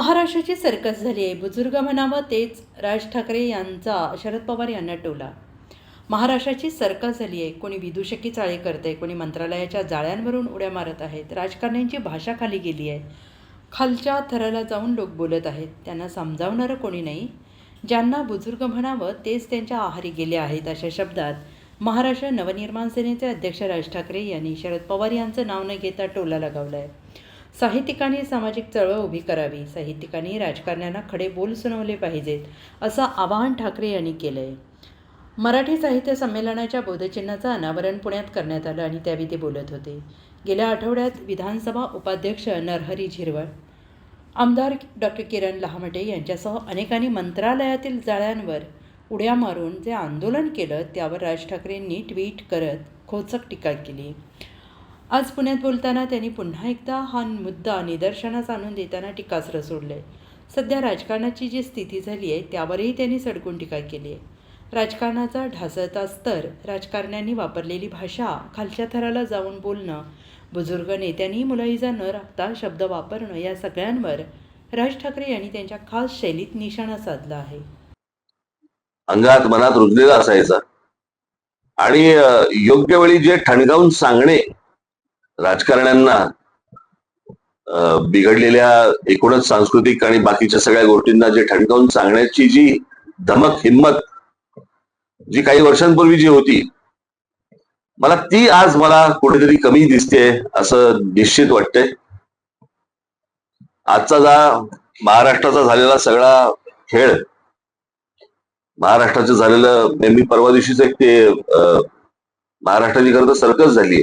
महाराष्ट्राची सर्कस झाली आहे. बुजुर्ग म्हणावं तेच राज ठाकरे यांचा शरद पवार यांना टोला. महाराष्ट्राची सर्कस झाली आहे. कोणी विदूषकी चाळे करते कोणी मंत्रालयाच्या जाळ्यांवरून उड्या मारत आहेत राजकारण्यांची भाषा खाली गेली आहे. खालच्या थराला जाऊन लोक बोलत आहेत. त्यांना समजावणारं कोणी नाही. ज्यांना बुजुर्ग म्हणावं तेच त्यांच्या आहारी गेले आहेत अशा शब्दात महाराष्ट्र नवनिर्माण सेनेचे अध्यक्ष राज ठाकरे यांनी शरद पवार यांचं नाव न घेता टोला लगावला आहे साहित्यिकांनी सामाजिक चळवळ उभी करावी साहित्यिकांनी राजकारण्यांना खडे बोल सुनावले पाहिजेत असं आवाहन ठाकरे यांनी केलं आहे मराठी साहित्य संमेलनाच्या बोधचिन्हाचं अनावरण पुण्यात करण्यात आलं आणि त्यावेळी ते बोलत होते. गेल्या आठवड्यात विधानसभा उपाध्यक्ष नरहरी झिरवळ आमदार डॉक्टर किरण लहामटे यांच्यासह अनेकांनी मंत्रालयातील जाळ्यांवर उड्या मारून जे आंदोलन केलं त्यावर राज ठाकरेंनी ट्विट करत खोचक टीका केली. आज पुण्यात बोलताना त्यांनी पुन्हा एकदा हा मुद्दा निदर्शनास आणून देताना टीकास्त्र सोडले. सध्या राजकारणाची जी स्थिती झाली आहे त्यावरही त्यांनी सडकून टीका केली आहे. राजकारणाचा ढासळता स्तर राजकारण्यांनी वापरलेली भाषा खालच्या थराला जाऊन बोलणं बुजुर्ग नेत्यांनी मुलाईचा न राखता शब्द वापरणं या सगळ्यांवर राज ठाकरे यांनी त्यांच्या खास शैलीत निशाणा साधला आहे. अंगात मनात रुजलेला असायचा. आणि योग्य वेळी जे ठणगावून सांगणे राजकारण्यांना बिघडलेल्या एकूणच सांस्कृतिक आणि बाकीच्या सगळ्या गोष्टींना जे ठणकावून सांगण्याची जी धमक हिंमत जी काही वर्षांपूर्वी जी होती मला ती आज मला कुठेतरी कमी दिसते असं निश्चित वाटतंय. आजचा जा महाराष्ट्राचा झालेला सगळा खेळ महाराष्ट्राचं झालेलं मे- मी परवा दिवशीच एक ते अं, महाराष्ट्राची खरं तर सर्कस झाली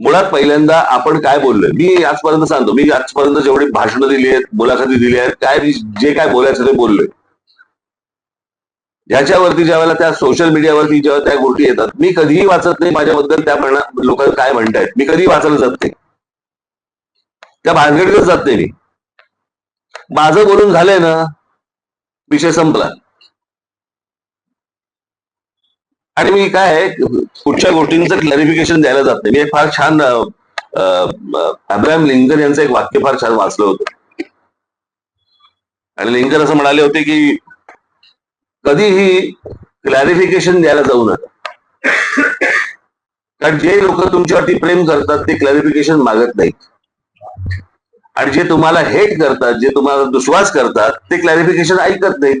मुळात पहिल्यांदा आपण काय बोललोय? मी आजपर्यंत सांगतो मी आजपर्यंत जेवढी भाषणं दिली आहेत मुलाखती दिली आहेत काय जे काय बोलायचं ते बोललोय. ह्याच्यावरती ज्या वेळेला त्या सोशल मीडियावरती जेव्हा त्या गोष्टी येतात मी कधीही वाचत नाही माझ्याबद्दल त्या लोक काय म्हणतायत. मी कधीही वाचायला जात नाही. त्या भानगडीतच जात नाही मी. माझं बोलून झालंय ना विषय संपला. आणि मी काय आहे, कुठच्या गोष्टींचं क्लॅरिफिकेशन द्यायला जात नाही. मी फार छान अब्राहम लिंकन यांचं एक वाक्य फार छान वाचलं होतं. आणि लिंकन असं म्हणाले होते की कधीही क्लॅरिफिकेशन द्यायला जाऊ नका. कारण जे लोक तुमच्यावरती प्रेम करतात ते क्लॅरिफिकेशन मागत नाहीत. आणि जे तुम्हाला हेट करतात जे तुम्हाला दुश्वास करतात ते क्लॅरिफिकेशन ऐकत नाहीत.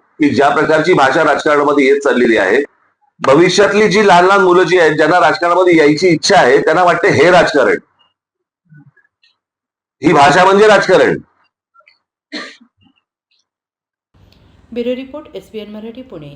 की ज्या प्रकारची भाषा राजकारणामध्ये येत चाललेली आहे भविष्यातली जी लहान लहान मुलं जी आहेत ज्यांना राजकारणामध्ये यायची इच्छा आहे त्यांना वाटते हे राजकारण. ही भाषा म्हणजे राजकारण. Bureau report S Marathi Pune.